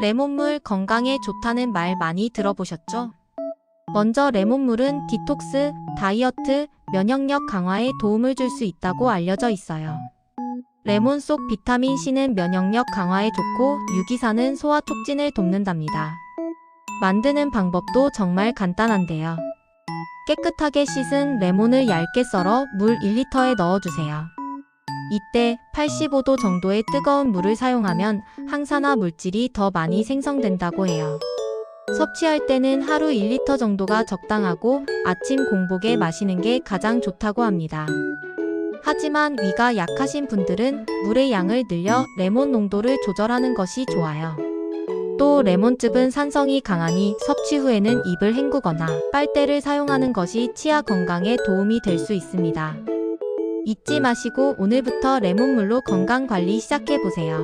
레몬물 건강에 좋다는 말 많이 들어보셨죠? 먼저 레몬물은 디톡스, 다이어트, 면역력 강화에 도움을 줄 수 있다고 알려져 있어요. 레몬 속 비타민 C는 면역력 강화에 좋고 유기산은 소화 촉진을 돕는답니다. 만드는 방법도 정말 간단한데요. 깨끗하게 씻은 레몬을 얇게 썰어 물 1리터에 넣어주세요. 이때 85도 정도의 뜨거운 물을 사용하면 항산화 물질이 더 많이 생성된다고 해요. 섭취할 때는 하루 1리터 정도가 적당하고 아침 공복에 마시는 게 가장 좋다고 합니다. 하지만 위가 약하신 분들은 물의 양을 늘려 레몬 농도를 조절하는 것이 좋아요. 또 레몬즙은 산성이 강하니 섭취 후에는 입을 헹구거나 빨대를 사용하는 것이 치아 건강에 도움이 될 수 있습니다. 잊지 마시고 오늘부터 레몬물로 건강 관리 시작해 보세요.